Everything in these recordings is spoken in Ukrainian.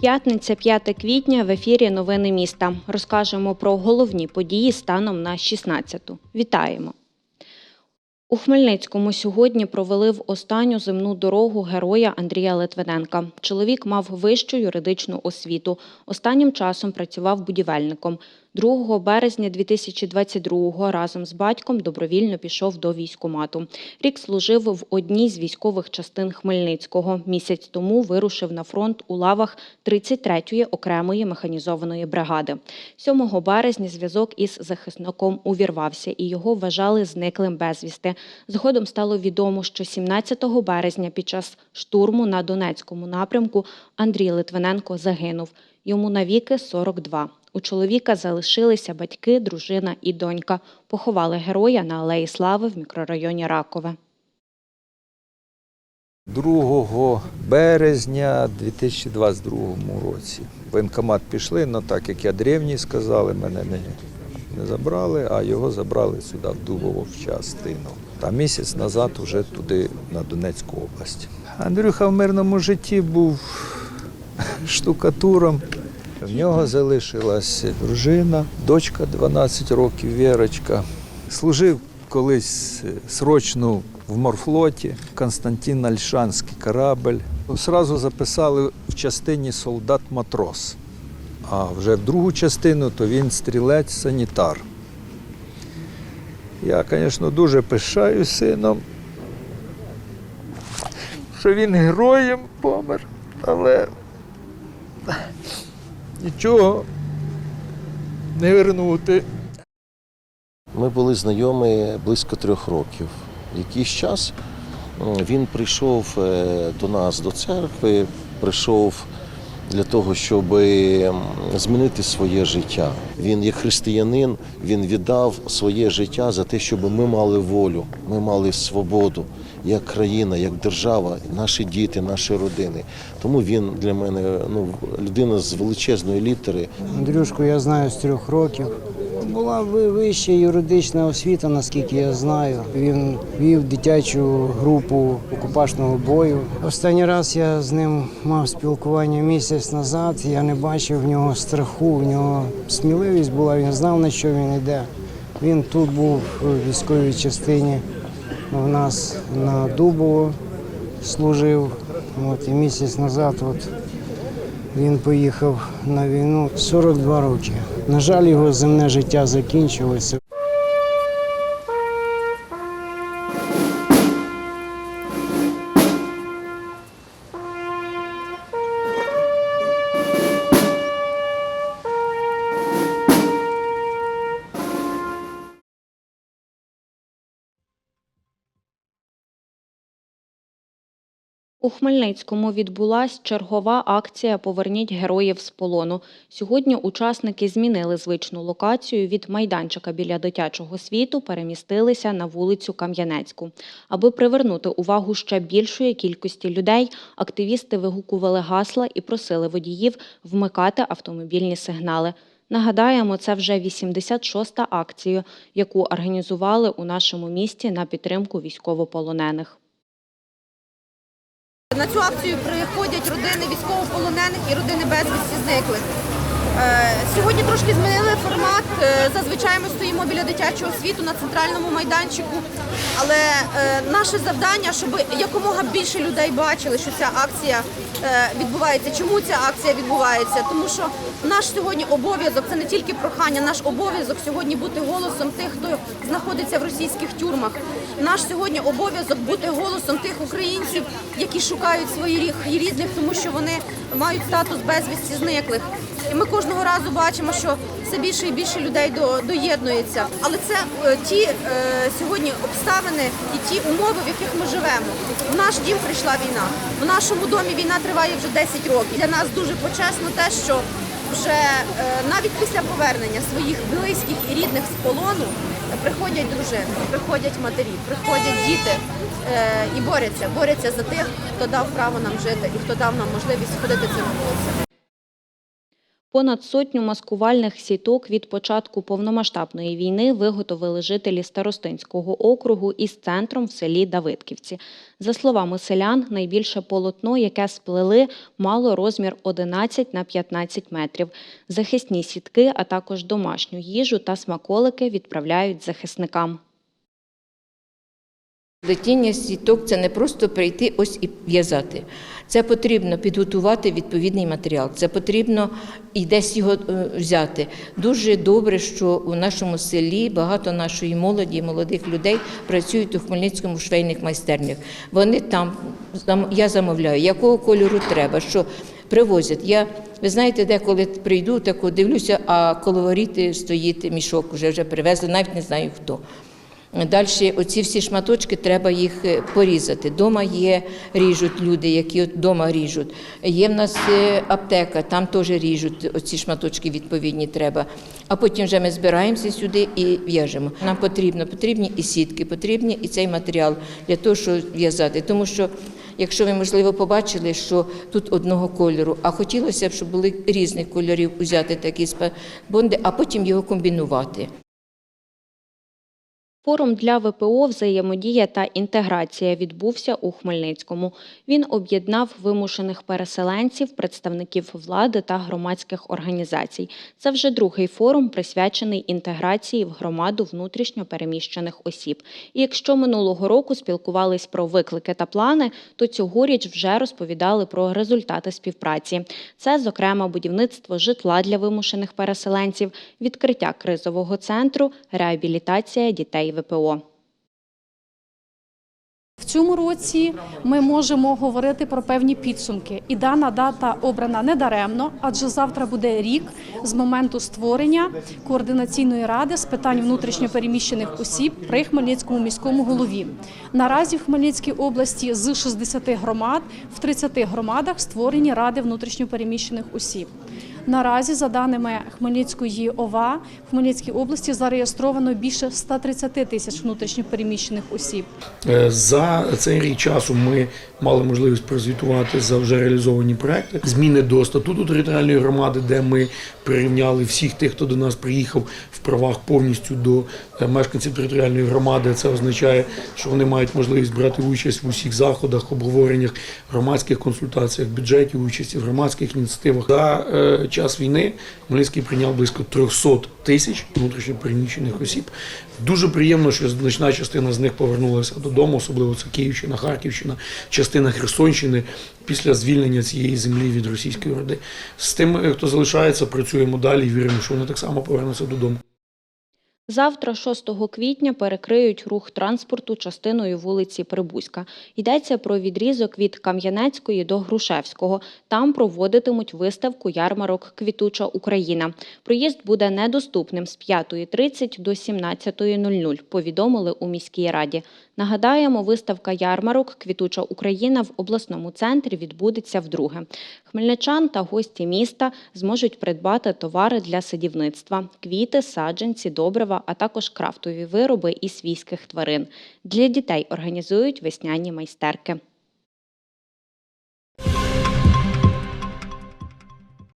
П'ятниця, 5 квітня в ефірі Новини міста. Розкажемо про головні події станом на 16-ту. Вітаємо! У Хмельницькому сьогодні провели в останню земну дорогу героя Андрія Литвиненка. Чоловік мав вищу юридичну освіту. Останнім часом працював будівельником. 2 березня 2022-го разом з батьком добровільно пішов до військкомату. Рік служив в одній з військових частин Хмельницького. Місяць тому вирушив на фронт у лавах 33-ї окремої механізованої бригади. 7 березня зв'язок із захисником увірвався, і його вважали зниклим безвісти. Згодом стало відомо, що 17 березня під час штурму на Донецькому напрямку Андрій Литвиненко загинув. Йому навіки 42. У чоловіка залишилися батьки, дружина і донька. Поховали героя на Алеї Слави в мікрорайоні Ракове. 2 березня 2022 році. В воєнкомат пішли, але так як я древній сказали, мене не, не забрали, а його забрали сюди, в Дубово, в частину. Та місяць назад вже туди, на Донецьку область. Андрюха в мирному житті був штукатуром. В нього залишилась дружина, дочка 12 років, Вірочка. Служив колись срочно в морфлоті, Константин Альшанський корабль. Сразу записали в частині солдат-матрос. А вже в другу частину то він стрілець-санітар. Я, звісно, дуже пишаю сином, що він героєм помер, але нічого не вернути. Ми були знайомі близько трьох років. Якийсь час він прийшов е, до нас до церкви, прийшов для того, щоб змінити своє життя. Він, як християнин, він віддав своє життя за те, щоб ми мали волю, ми мали свободу як країна, як держава, наші діти, наші родини. Тому він для мене ну, людина з величезної літери. Андрюшку я знаю з трьох років. Була ви- вища юридична освіта, наскільки я знаю. Він вів дитячу групу окупашного бою. Останній раз я з ним мав спілкування місяць назад. Я не бачив в нього страху, в нього сміливість була, він знав, на що він йде. Він тут був у військовій частині. У нас на Дубово служив. От, і місяць назад от, він поїхав на війну 42 роки. На жаль, його земне життя закінчилося. У Хмельницькому відбулась чергова акція Поверніть героїв з полону. Сьогодні учасники змінили звичну локацію від майданчика біля дитячого світу, перемістилися на вулицю Кам'янецьку. Аби привернути увагу ще більшої кількості людей, активісти вигукували гасла і просили водіїв вмикати автомобільні сигнали. Нагадаємо, це вже 86-та акція, яку організували у нашому місті на підтримку військовополонених. На цю акцію приходять родини військовополонених і родини безвісті зниклих. Е, Сьогодні трошки змінили формат. Е, Зазвичай ми стоїмо біля дитячого світу на центральному майданчику. Але е, наше завдання, щоб якомога більше людей бачили, що ця акція відбувається. Чому ця акція відбувається? Тому що наш сьогодні обов'язок це не тільки прохання, наш обов'язок сьогодні бути голосом тих, хто знаходиться в російських тюрмах. Наш сьогодні обов'язок бути голосом тих українців, які шукають своїх рідних, тому що вони мають статус безвісті зниклих. І ми кожного разу бачимо, що все більше і більше людей до, доєднується. Але це е, ті е, сьогодні обставини і ті умови, в яких ми живемо. В наш дім прийшла війна. В нашому домі війна триває вже 10 років. Для нас дуже почесно те, що вже е, навіть після повернення своїх близьких і рідних з полону приходять дружини, приходять матері, приходять діти е, і борються, борються за тих, хто дав право нам жити і хто дав нам можливість ходити цими вулицями. Понад сотню маскувальних сіток від початку повномасштабної війни виготовили жителі Старостинського округу із центром в селі Давидківці. За словами селян, найбільше полотно, яке сплели, мало розмір 11 на 15 метрів. Захисні сітки, а також домашню їжу та смаколики відправляють захисникам. Плетіння сіток це не просто прийти ось і в'язати. Це потрібно підготувати відповідний матеріал. Це потрібно і десь його е, взяти. Дуже добре, що у нашому селі багато нашої молоді, молодих людей працюють у Хмельницькому швейних майстернях. Вони там я замовляю, якого кольору треба, що привозять. Я ви знаєте, деколи прийду, тако дивлюся, а коло воріти стоїть мішок, вже вже привезли, навіть не знаю хто. Далі оці всі шматочки треба їх е, порізати. Дома є ріжуть люди, які от дома ріжуть. Є в нас е, аптека, там теж ріжуть оці шматочки відповідні треба. А потім вже ми збираємося сюди і в'яжемо. Нам потрібно, потрібні і сітки, потрібні і цей матеріал для того, щоб в'язати. Тому що, якщо ви можливо побачили, що тут одного кольору, а хотілося б, щоб були різних кольорів взяти такі бонди, а потім його комбінувати. Форум для ВПО «Взаємодія та інтеграція» відбувся у Хмельницькому. Він об'єднав вимушених переселенців, представників влади та громадських організацій. Це вже другий форум, присвячений інтеграції в громаду внутрішньо переміщених осіб. І якщо минулого року спілкувались про виклики та плани, то цьогоріч вже розповідали про результати співпраці. Це, зокрема, будівництво житла для вимушених переселенців, відкриття кризового центру, реабілітація дітей ВПО. В цьому році ми можемо говорити про певні підсумки, і дана дата обрана недаремно, адже завтра буде рік з моменту створення координаційної ради з питань внутрішньопереміщених осіб при Хмельницькому міському голові. Наразі в Хмельницькій області з 60 громад в 30 громадах створені ради внутрішньопереміщених осіб. Наразі, за даними Хмельницької ОВА, в Хмельницькій області зареєстровано більше 130 тисяч внутрішньопереміщених осіб. Е, За цей рік часу ми мали можливість прозвітувати за вже реалізовані проекти. Зміни до статуту територіальної громади, де ми прирівняли всіх тих, хто до нас приїхав в правах повністю до е, мешканців територіальної громади. Це означає, що вони мають можливість брати участь в усіх заходах, обговореннях, громадських консультаціях, бюджеті, участі в громадських ініціативах. За е, час війни Хмельницький прийняв близько 300 тисяч внутрішньопереміщених осіб. Дуже приємно, що значна частина з них повернулася додому, особливо це Київщина, Харківщина, частина Херсонщини після звільнення цієї землі від російської орди. З тим, е, хто залишається, працюємо далі і віримо, що вони так само повернуться додому. Завтра, 6 квітня, перекриють рух транспорту частиною вулиці Прибузька. Йдеться про відрізок від Кам'янецької до Грушевського. Там проводитимуть виставку ярмарок Квітуча Україна. Проїзд буде недоступним з 5.30 до 17.00, повідомили у міській раді. Нагадаємо, виставка ярмарок Квітуча Україна в обласному центрі відбудеться вдруге. Хмельничан та гості міста зможуть придбати товари для садівництва, квіти, саджанці, добрива, а також крафтові вироби із свійських тварин. Для дітей організують весняні майстерки.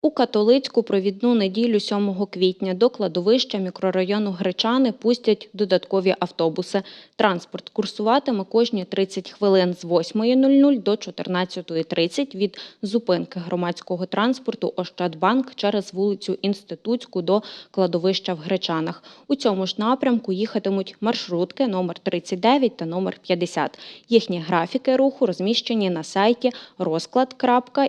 У католицьку провідну неділю 7 квітня до кладовища мікрорайону Гречани пустять додаткові автобуси. Транспорт курсуватиме кожні 30 хвилин з 8.00 до 14.30 від зупинки громадського транспорту Ощадбанк через вулицю Інститутську до кладовища в Гречанах. У цьому ж напрямку їхатимуть маршрутки номер 39 та номер 50. Їхні графіки руху розміщені на сайті розклад.in.ua.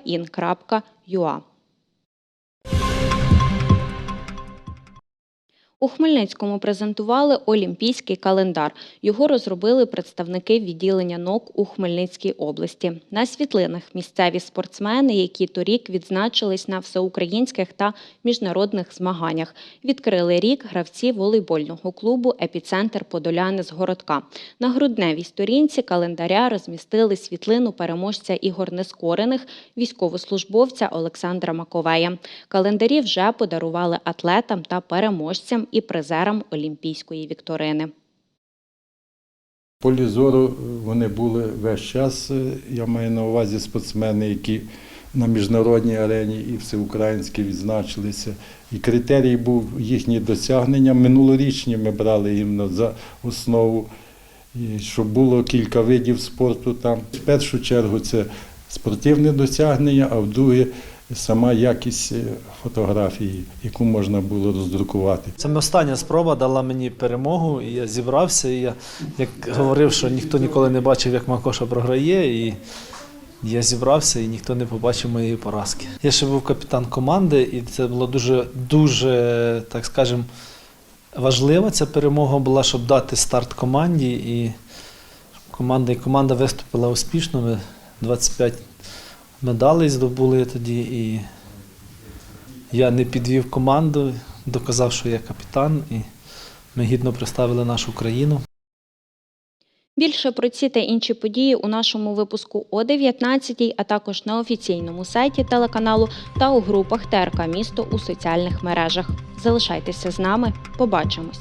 У Хмельницькому презентували олімпійський календар. Його розробили представники відділення НОК у Хмельницькій області. На світлинах місцеві спортсмени, які торік відзначились на всеукраїнських та міжнародних змаганнях. Відкрили рік гравці волейбольного клубу Епіцентр Подоляни з городка. На грудневій сторінці календаря розмістили світлину переможця ігор нескорених військовослужбовця Олександра Маковея. Календарі вже подарували атлетам та переможцям і призерам Олімпійської вікторини. Полі зору вони були весь час. е, Я маю на увазі спортсмени, які на міжнародній арені і всеукраїнській відзначилися. І критерій був їхні досягнення. Минулорічні ми брали іменно за основу, щоб було кілька видів спорту там. В першу чергу це спортивне досягнення, а в друге сама якість е, фотографії, яку можна було роздрукувати. Це остання спроба дала мені перемогу, і я зібрався. І я як говорив, що ніхто ніколи не бачив, як Макоша програє, і я зібрався, і ніхто не побачив моєї поразки. Я ще був капітан команди, і це було дуже, дуже, так скажемо, важливо. Ця перемога була, щоб дати старт команді. І команда, і команда виступила успішно. Ми 25 медалей здобули тоді. І я не підвів команду, доказав, що я капітан, і ми гідно представили нашу країну. Більше про ці та інші події у нашому випуску о 19 а також на офіційному сайті телеканалу та у групах ТРК Місто у соціальних мережах. Залишайтеся з нами, побачимось.